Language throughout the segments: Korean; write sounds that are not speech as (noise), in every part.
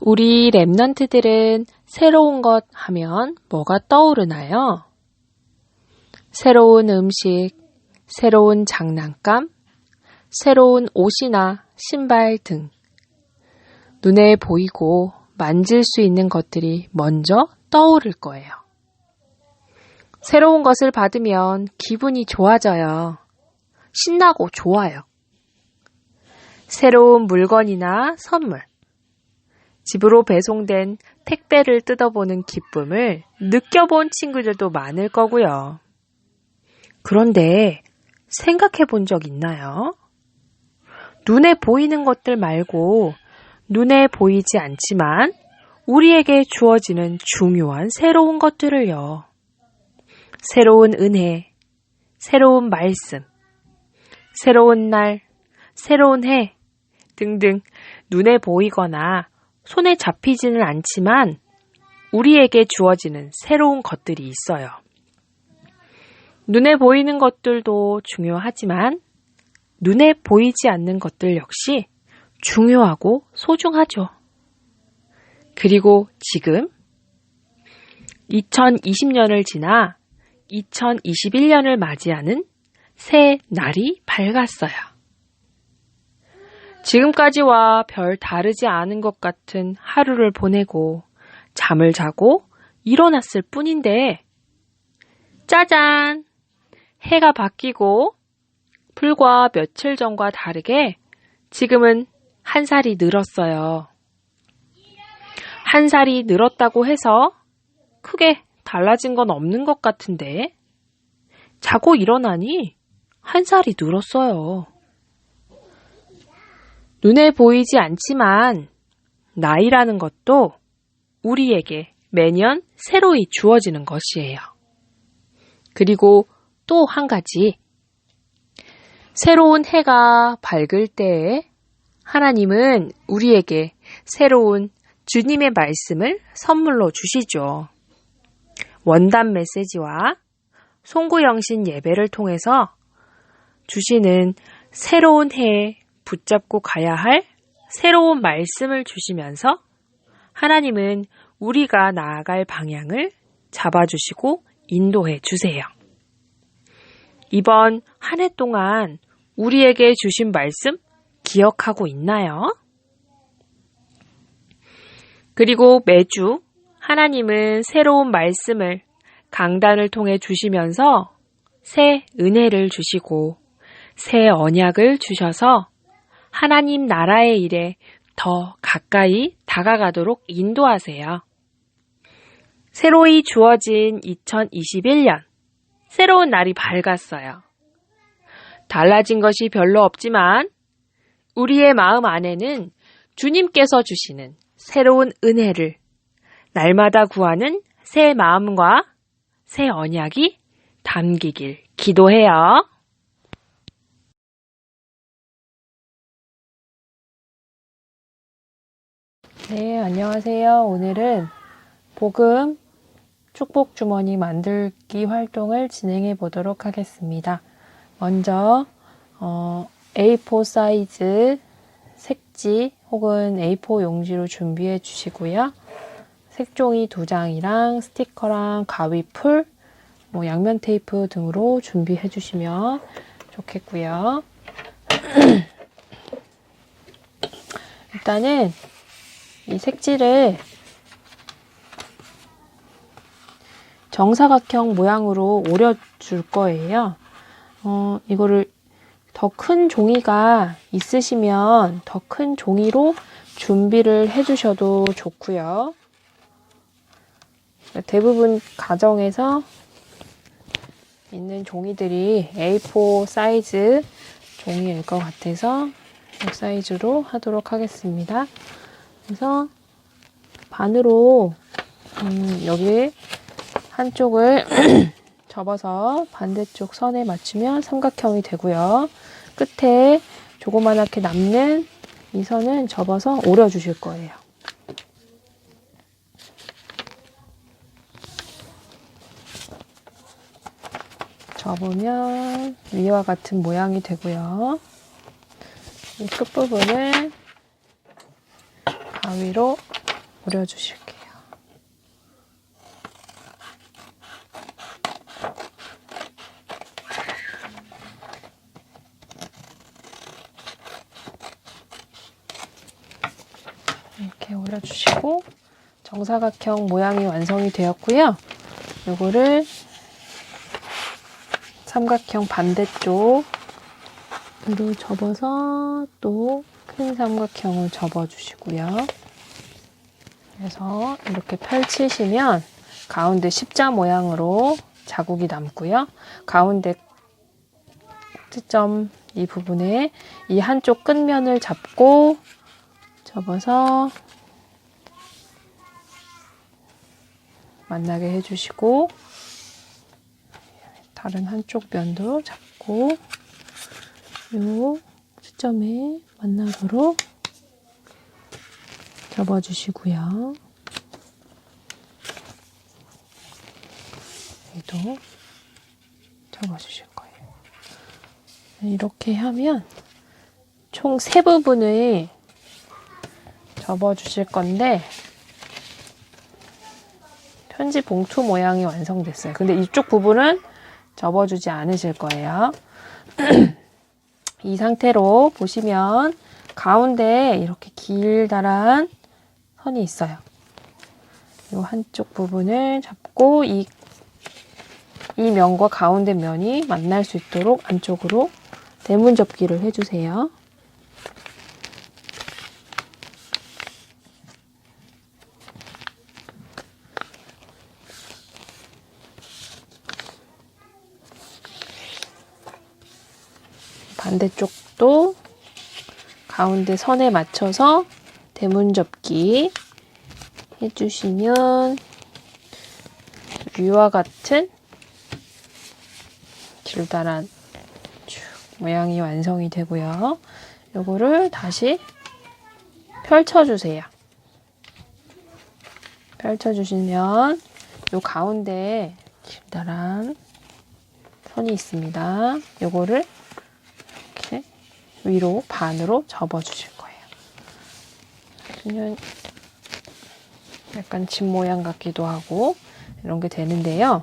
우리 랩넌트들은 새로운 것 하면 뭐가 떠오르나요? 새로운 음식, 새로운 장난감, 새로운 옷이나 신발 등 눈에 보이고 만질 수 있는 것들이 먼저 떠오를 거예요. 새로운 것을 받으면 기분이 좋아져요. 신나고 좋아요. 새로운 물건이나 선물, 집으로 배송된 택배를 뜯어보는 기쁨을 느껴본 친구들도 많을 거고요. 그런데 생각해 본 적 있나요? 눈에 보이는 것들 말고 눈에 보이지 않지만 우리에게 주어지는 중요한 새로운 것들을요. 새로운 은혜, 새로운 말씀, 새로운 날, 새로운 해 등등 눈에 보이거나 손에 잡히지는 않지만 우리에게 주어지는 새로운 것들이 있어요. 눈에 보이는 것들도 중요하지만 눈에 보이지 않는 것들 역시 중요하고 소중하죠. 그리고 지금 2020년을 지나 2021년을 맞이하는 새 날이 밝았어요. 지금까지와 별 다르지 않은 것 같은 하루를 보내고 잠을 자고 일어났을 뿐인데, 짜잔! 해가 바뀌고 불과 며칠 전과 다르게 지금은 한 살이 늘었어요. 한 살이 늘었다고 해서 크게 달라진 건 없는 것 같은데, 자고 일어나니 한 살이 늘었어요. 눈에 보이지 않지만 나이라는 것도 우리에게 매년 새로이 주어지는 것이에요. 그리고 또 한 가지. 새로운 해가 밝을 때에 하나님은 우리에게 새로운 주님의 말씀을 선물로 주시죠. 원단 메시지와 송구영신 예배를 통해서 주시는 새로운 해에 붙잡고 가야 할 새로운 말씀을 주시면서 하나님은 우리가 나아갈 방향을 잡아주시고 인도해 주세요. 이번 한 해 동안 우리에게 주신 말씀 기억하고 있나요? 그리고 매주 하나님은 새로운 말씀을 강단을 통해 주시면서 새 은혜를 주시고 새 언약을 주셔서 하나님 나라의 일에 더 가까이 다가가도록 인도하세요. 새로이 주어진 2021년, 새로운 날이 밝았어요. 달라진 것이 별로 없지만 우리의 마음 안에는 주님께서 주시는 새로운 은혜를 날마다 구하는 새 마음과 새 언약이 담기길 기도해요. 네, 안녕하세요. 오늘은 복음 축복 주머니 만들기 활동을 진행해 보도록 하겠습니다. 먼저 어, A4 사이즈 색지 혹은 A4 용지로 준비해 주시고요. 색종이 두 장이랑 스티커랑 가위 풀, 뭐 양면 테이프 등으로 준비해 주시면 좋겠고요. (clears throat) 일단은 이 색지를 정사각형 모양으로 오려줄 거예요. 어, 이거를 더 큰 종이가 있으시면 더 큰 종이로 준비를 해주셔도 좋고요. 대부분 가정에서 있는 종이들이 A4 사이즈 종이일 것 같아서 이 사이즈로 하도록 하겠습니다. 그래서 반으로 음, 여기 한쪽을 (clears throat) 접어서 반대쪽 선에 맞추면 삼각형이 되고요. 끝에 조그만하게 남는 이 선은 접어서 오려 주실 거예요. 접으면 위와 같은 모양이 되고요. 이 끝부분을 가위로 그려주실게요. 이렇게 올려주시고 정사각형 모양이 완성이 되었고요. 요거를 삼각형 반대쪽으로 접어서 또 큰 삼각형을 접어주시고요. 그래서 이렇게 펼치시면 가운데 십자 모양으로 자국이 남고요. 가운데 꼭지점 이 부분에 이 한쪽 끝면을 잡고 접어서 만나게 해주시고 다른 한쪽 면도 잡고 요 시점에 만나도록 접어주시고요. 여기도 접어주실 거예요. 이렇게 하면 총 세 부분을 접어주실 건데 편지 봉투 모양이 완성됐어요. 근데 이쪽 부분은 접어주지 않으실 거예요. (clears throat) 이 상태로 보시면 가운데 이렇게 길다란 선이 있어요. 이 한쪽 부분을 잡고 이, 이 면과 가운데 면이 만날 수 있도록 안쪽으로 대문 접기를 해주세요. 반대쪽도 가운데 선에 맞춰서 대문 접기 해주시면 위와 같은 길다란 쭉 모양이 완성이 되고요. 요거를 다시 펼쳐주세요. 펼쳐주시면 요 가운데 길다란 선이 있습니다. 요거를 이렇게 위로 반으로 접어 주실 거예요. 그냥 약간 집 모양 같기도 하고 이런 게 되는데요.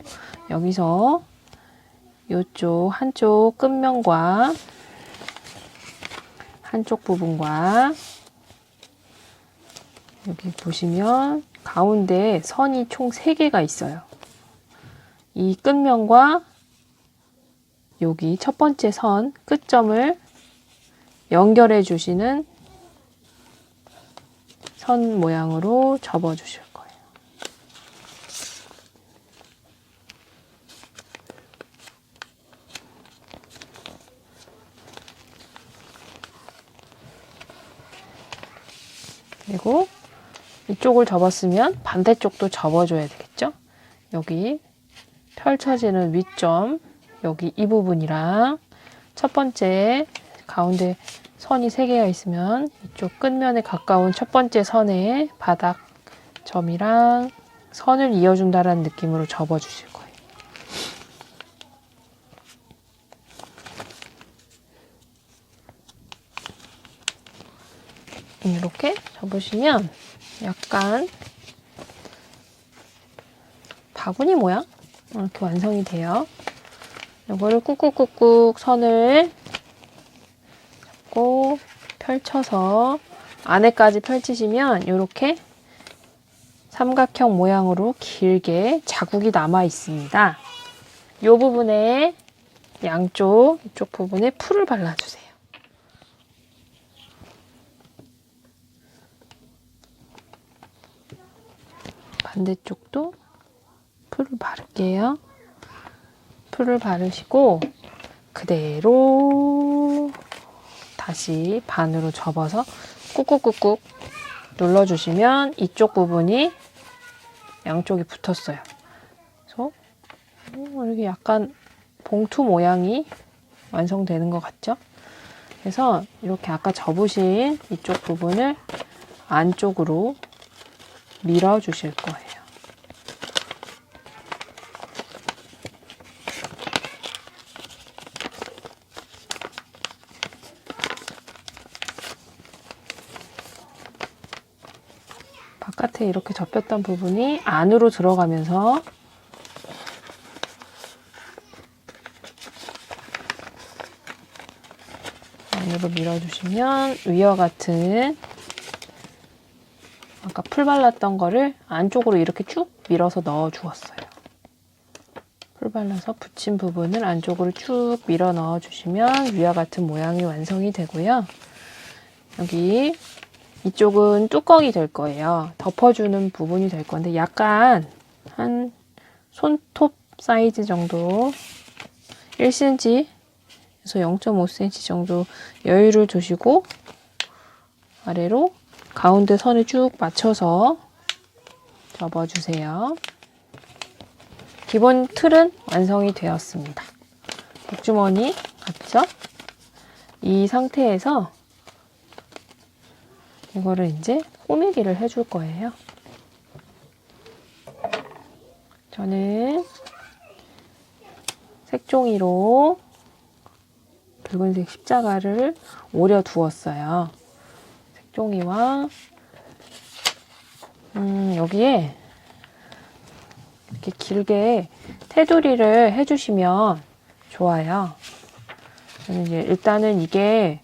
여기서 이쪽 한쪽 끝면과 한쪽 부분과 여기 보시면 가운데 선이 총 3개가 있어요. 이 끝면과 여기 첫 번째 선 끝점을 연결해 주시는 선 모양으로 접어 주실 거예요. 그리고 이쪽을 접었으면 반대쪽도 접어줘야 되겠죠? 여기 펼쳐지는 위점 여기 이 부분이랑 첫 번째 가운데 선이 세 개가 있으면 이쪽 끝면에 가까운 첫 번째 선에 바닥 점이랑 선을 이어준다라는 느낌으로 접어주실 거예요. 이렇게 접으시면 약간 바구니 모양 이렇게 완성이 돼요. 이거를 꾹꾹꾹꾹 선을 펼쳐서 안에까지 펼치시면 이렇게 삼각형 모양으로 길게 자국이 남아 있습니다. 이 부분에 양쪽 이쪽 부분에 풀을 발라주세요. 반대쪽도 풀을 바를게요. 풀을 바르시고 그대로 다시 반으로 접어서 꾹꾹꾹꾹 눌러주시면 이쪽 부분이 양쪽이 붙었어요. 그래서 음, 이렇게 약간 봉투 모양이 완성되는 것 같죠? 그래서 이렇게 아까 접으신 이쪽 부분을 안쪽으로 밀어 주실 거예요. 이렇게 접혔던 부분이 안으로 들어가면서 안으로 밀어주시면 위와 같은 아까 풀 발랐던 거를 안쪽으로 이렇게 쭉 밀어서 넣어 주었어요. 풀 발라서 붙인 부분을 안쪽으로 쭉 밀어 넣어 주시면 위와 같은 모양이 완성이 되고요. 여기 이쪽은 뚜껑이 될 거예요. 덮어주는 부분이 될 건데 약간 한 손톱 사이즈 정도 1cm에서 0.5cm 정도 여유를 두시고 아래로 가운데 선을 쭉 맞춰서 접어주세요. 기본 틀은 완성이 되었습니다. 복주머니 같죠? 이 상태에서 이거를 이제 꼬매기를 해줄 거예요. 저는 색종이로 붉은색 십자가를 오려 두었어요. 색종이와 음, 여기에 이렇게 길게 테두리를 해주시면 좋아요. 저는 이제 일단은 이게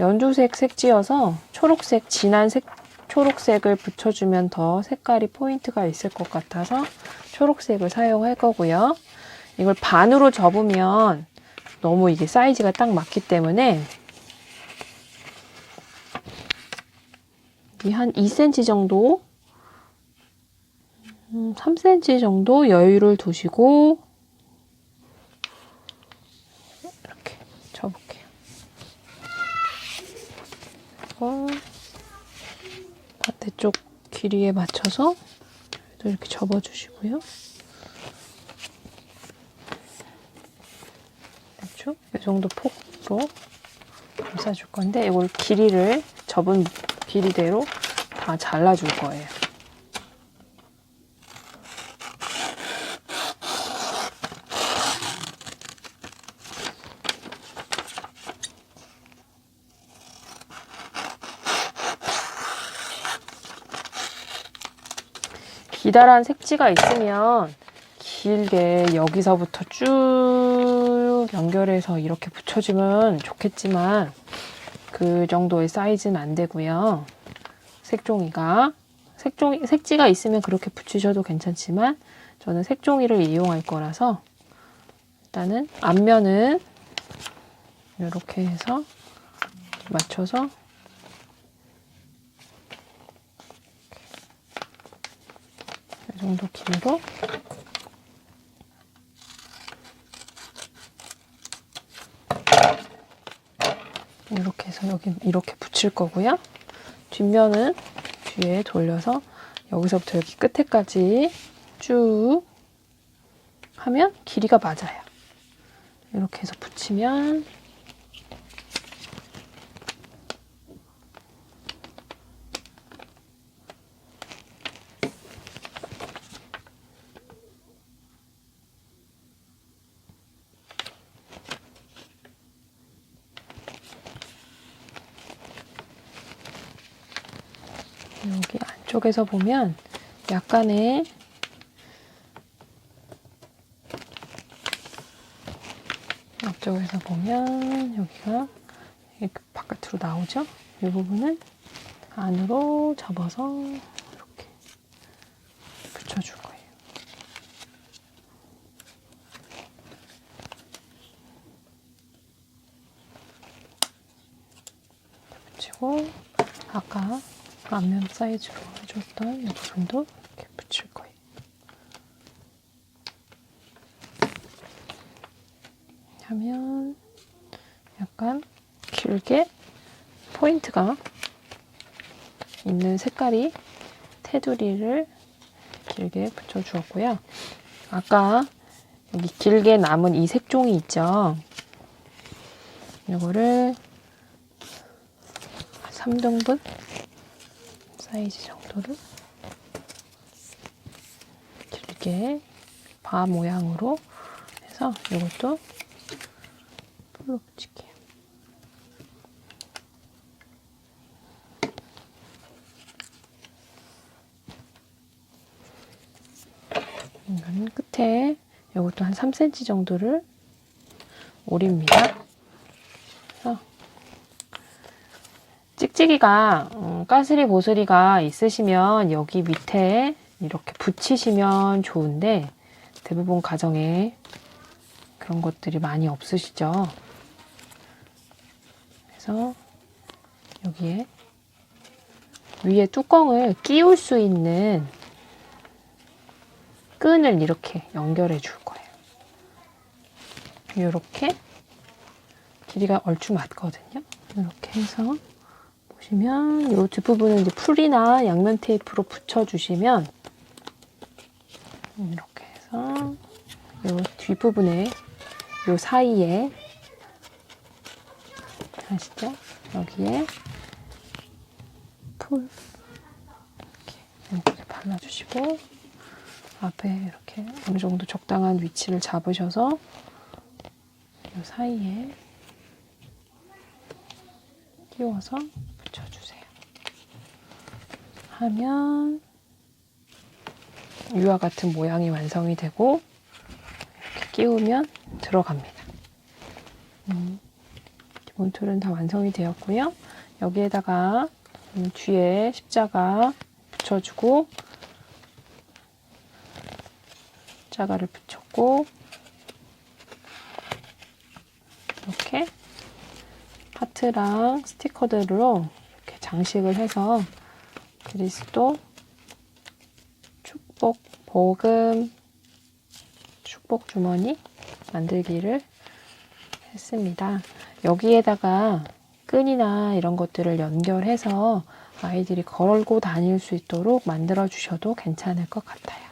연두색 색지여서 초록색 진한 색 초록색을 붙여주면 더 색깔이 포인트가 있을 것 같아서 초록색을 사용할 거고요. 이걸 반으로 접으면 너무 이게 사이즈가 딱 맞기 때문에 이한 2cm 정도, 음, 3cm 정도 여유를 두시고 이렇게 접을게요. 그리고 반대쪽 길이에 맞춰서 또 이렇게 접어주시고요. 대충 이 정도 폭으로 감싸줄 건데 이걸 길이를 접은 길이대로 다 잘라줄 거예요. 기다란 색지가 있으면 길게 여기서부터 쭉 연결해서 이렇게 붙여주면 좋겠지만 그 정도의 사이즈는 안 되고요. 색종이가 색종이 색지가 있으면 그렇게 붙이셔도 괜찮지만 저는 색종이를 이용할 거라서 일단은 앞면은 이렇게 해서 맞춰서 이 정도 길이로 이렇게 해서 여기 이렇게 붙일 거고요. 뒷면은 뒤에 돌려서 여기서부터 여기 끝에까지 쭉 하면 길이가 맞아요. 이렇게 해서 붙이면 여기 안쪽에서 보면 약간의 앞쪽에서 보면 여기가 이렇게 바깥으로 나오죠? 이 부분은 안으로 접어서 이렇게 붙여줄 거예요. 붙이고 아까 앞면 사이즈로 해줬던 이 부분도 이렇게 붙일 거예요. 하면 약간 길게 포인트가 있는 색깔이 테두리를 길게 붙여주었고요. 아까 여기 길게 남은 이 색종이 있죠. 이거를 3등분 사이즈 정도 파스텔로를 길게 바 모양으로 해서 이것도 풀로 붙일게요. 끝에 이것도 한 3cm 정도를 오립니다. 찍찍이가 음, 까스리 보스리가 있으시면 여기 밑에 이렇게 붙이시면 좋은데 대부분 가정에 그런 것들이 많이 없으시죠. 그래서 여기에 위에 뚜껑을 끼울 수 있는 끈을 이렇게 연결해 줄 거예요. 이렇게 길이가 얼추 맞거든요. 이렇게 해서 보시면 이 뒷부분은 이제 풀이나 양면 테이프로 붙여주시면 이렇게 해서 이 뒷부분에 이 사이에 아시죠? 여기에 풀 이렇게, 발라주시고 앞에 이렇게 어느 정도 적당한 위치를 잡으셔서 이 사이에 끼워서. 하면 이와 같은 모양이 완성이 되고 이렇게 끼우면 들어갑니다. 음, 기본 툴은 다 완성이 되었고요. 여기에다가 음, 뒤에 십자가 붙여주고 십자가를 붙였고 이렇게 하트랑 스티커들로 이렇게 장식을 해서 그리스도 축복 복음 축복 주머니 만들기를 했습니다. 여기에다가 끈이나 이런 것들을 연결해서 아이들이 걸고 다닐 수 있도록 만들어 주셔도 괜찮을 것 같아요.